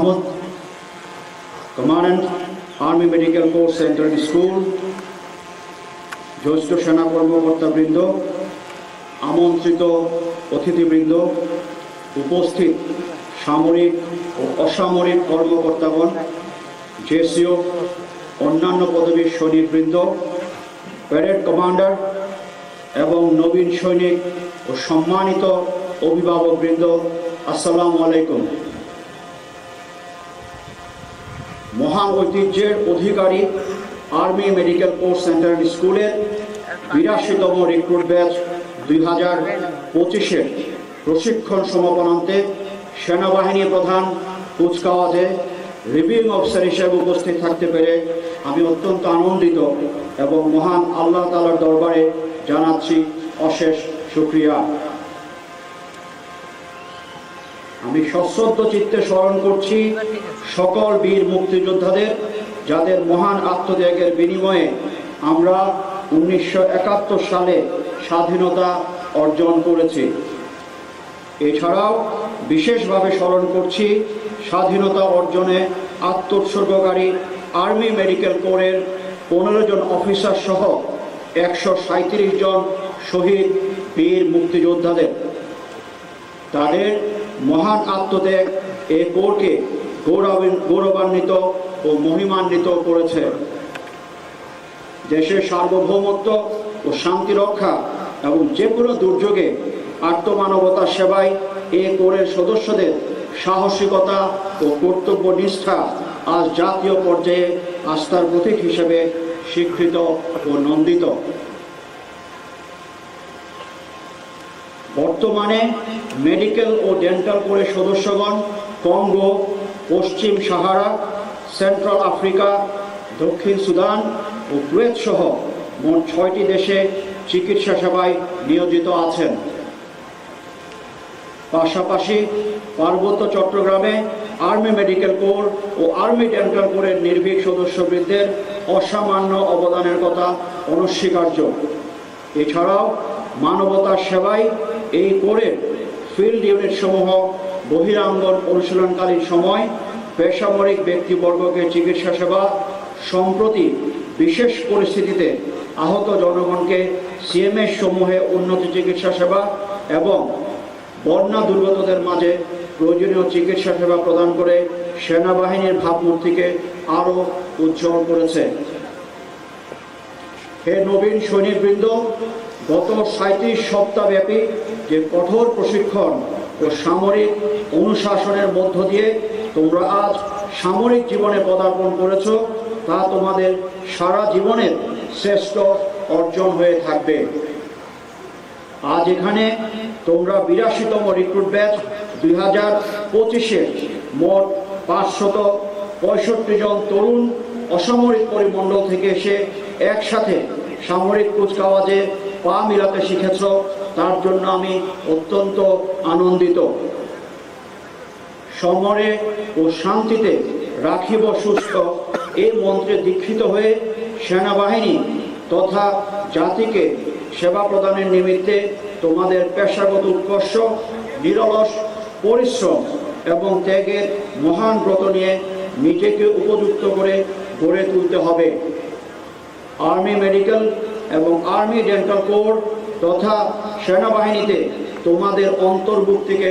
Mahmud commandant army medical corps centre school জ্যেষ্ঠ সেনা কর্মকর্তাবৃন্দ আমন্ত্রিত অতিথিবৃন্দ উপস্থিত সামরিক ও অসামরিক কর্মকর্তাগণ জেসিও অন্যান্য পদবীর সৈনিকবৃন্দ প্যারেড কমান্ডার এবং নবীন সৈনিক ও সম্মানিত অভিভাবকবৃন্দ আসসালামু আলাইকুম মহান ঐতিহ্যের অধিকারী আর্মি মেডিকেল কোর্স সেন্টার স্কুলের বিরাশিতম রিক্রুট ব্যাচ দুই হাজার পঁচিশের প্রশিক্ষণ সমাপনান্তে সেনাবাহিনী প্রধান কুচকাওয়াজে রিভিউং অফিসার হিসেবে উপস্থিত থাকতে পেরে আমি অত্যন্ত আনন্দিত এবং মহান আল্লাহ তালার দরবারে জানাচ্ছি অশেষ সুক্রিয়া আমি সশ্রদ্ধ চিত্তে স্মরণ করছি সকল বীর মুক্তিযোদ্ধাদের যাদের মহান আত্মত্যাগের বিনিময়ে আমরা উনিশশো একাত্তর সালে স্বাধীনতা অর্জন করেছি। এছাড়াও বিশেষভাবে স্মরণ করছি স্বাধীনতা অর্জনে আত্মোৎসর্গকারী আর্মি মেডিকেল কোরের পনেরো জন অফিসার সহ একশো জন শহীদ বীর মুক্তিযোদ্ধাদের। তাদের মহান আত্মত্যাগ এ কোরকে গৌরব- গৌরবান্বিত ও মহিমান্বিত করেছে। দেশের সার্বভৌমত্ব ও শান্তি রক্ষা এবং যে কোনো দুর্যোগে আত্মমানবতার সেবায় এ কোরের সদস্যদের সাহসিকতা ও কর্তব্য নিষ্ঠা আজ জাতীয় পর্যায়ে আস্থার প্রতীক হিসেবে স্বীকৃত ও নন্দিত। বর্তমানে মেডিকেল ও ডেন্টাল কোরের সদস্যগণ কঙ্গো, পশ্চিম সাহারা সেন্ট্রাল আফ্রিকা, দক্ষিণ সুদান ও কুয়েত সহ মোট ছয়টি দেশে চিকিৎসা সেবায় নিয়োজিত আছেন। পাশাপাশি পার্বত্য চট্টগ্রামে আর্মি মেডিকেল কোর ও আর্মি ডেন্টাল কোরের নির্ভীক সদস্যবৃন্দের অসামান্য অবদানের কথা অনস্বীকার্য। এছাড়াও মানবতার সেবায় এই কোরের ফিল্ড ইউনিট সমূহ বহিরাঙ্গন অনুশীলনকালীন সময় বেসামরিক ব্যক্তিবর্গকে চিকিৎসা সেবা সম্প্রতি বিশেষ পরিস্থিতিতে আহত জনগণকে সিএমএস সমূহে উন্নত চিকিৎসা সেবা এবং বন্যা দুর্গতদের মাঝে প্রয়োজনীয় চিকিৎসা সেবা প্রদান করে সেনাবাহিনীর ভাবমূর্তিকে আরও উজ্জ্বল করেছে। হে নবীন সৈনিকবৃন্দ, গত সাঁত্রিশ সপ্তাহব্যাপী যে কঠোর প্রশিক্ষণ ও সামরিক অনুশাসনের মধ্য দিয়ে তোমরা আজ সামরিক জীবনে পদার্পণ করেছ, তা তোমাদের সারা জীবনের শ্রেষ্ঠ অর্জন হয়ে থাকবে। আজ এখানে তোমরা বিরাশিতম রিক্রুট ব্যাচ দুই হাজার পঁচিশে মোট পাঁচশত পঁয়ষট্টি জন তরুণ অসামরিক পরিমণ্ডল থেকে এসে একসাথে সামরিক কুচকাওয়াজে পা মিলাতে শিখেছ। তার জন্য আমি অত্যন্ত আনন্দিত। সমরে ও শান্তিতে রাখিব সুস্থ এই মন্ত্রে দীক্ষিত হয়ে সেনাবাহিনী তথা জাতিকে সেবা প্রদানের নিমিত্তে তোমাদের পেশাগত উৎকর্ষ, নিরলস পরিশ্রম এবং ত্যাগের মহান ব্রত নিয়ে নিজেকে উপযুক্ত করে গড়ে তুলতে হবে। আর্মি মেডিকেল এবং আর্মি ডেন্টাল কোর তথা সেনাবাহিনীতে তোমাদের অন্তর্ভুক্তিকে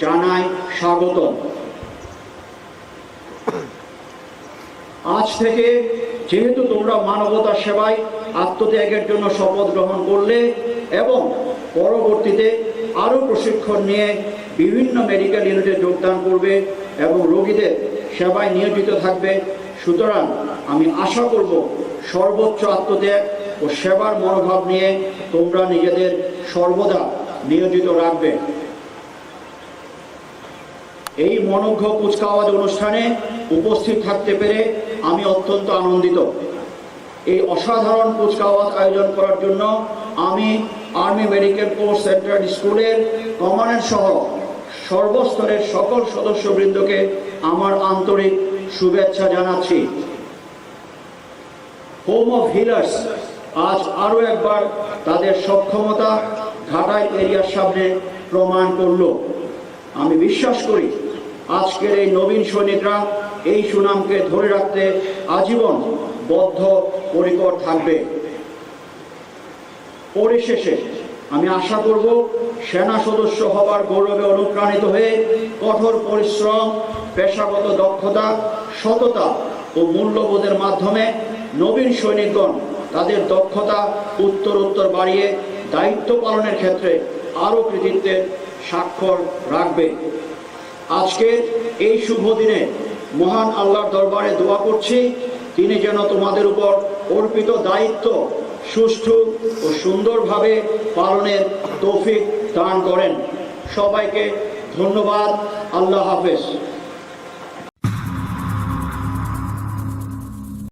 জানাই স্বাগত আজ থেকে যেহেতু তোমরা মানবতার সেবায় আত্মত্যাগের জন্য শপথ গ্রহণ করলে এবং পরবর্তীতে আরও প্রশিক্ষণ নিয়ে বিভিন্ন মেডিকেল ইউনিটে যোগদান করবে এবং রোগীদের সেবায় নিয়োজিত থাকবে, সুতরাং আমি আশা করব সর্বোচ্চ আত্মত্যাগ ও সেবার মনোভাব নিয়ে তোমরা নিজেদের সর্বদা নিয়োজিত রাখবে। এই মনজ্ঞ কুচকাওয়াজ অনুষ্ঠানে উপস্থিত থাকতে পেরে আমি অত্যন্ত আনন্দিত। এই অসাধারণ কুচকাওয়াজ আয়োজন করার জন্য আমি আর্মি মেডিকেল কোর্স সেন্টার স্কুলের কমান্ডেন্ট সহ সর্বস্তরের সকল সদস্যবৃন্দকে আমার আন্তরিক শুভেচ্ছা জানাচ্ছি। হোম অফ হিলার্স আজ আরও একবার তাদের সক্ষমতা ঘাটাই এরিয়ার সামনে প্রমাণ করল। আমি বিশ্বাস করি আজকের এই নবীন সৈনিকরা এই সুনামকে ধরে রাখতে আজীবন বদ্ধ পরিকর থাকবে। পরিশেষে আমি আশা করব সেনা সদস্য হবার গৌরবে অনুপ্রাণিত হয়ে কঠোর পরিশ্রম, পেশাগত দক্ষতা, সততা ও মূল্যবোধের মাধ্যমে নবীন সৈনিকগণ তাদের দক্ষতা উত্তর উত্তর বাড়িয়ে দায়িত্ব পালনের ক্ষেত্রে আরও কৃতিত্বের স্বাক্ষর রাখবে। আজকের এই শুভ দিনে মহান আল্লাহর দরবারে দোয়া করছি, তিনি যেন তোমাদের উপর অর্পিত দায়িত্ব সুষ্ঠু ও সুন্দরভাবে পালনের তৌফিক দান করেন। সবাইকে ধন্যবাদ। আল্লাহ হাফেজ।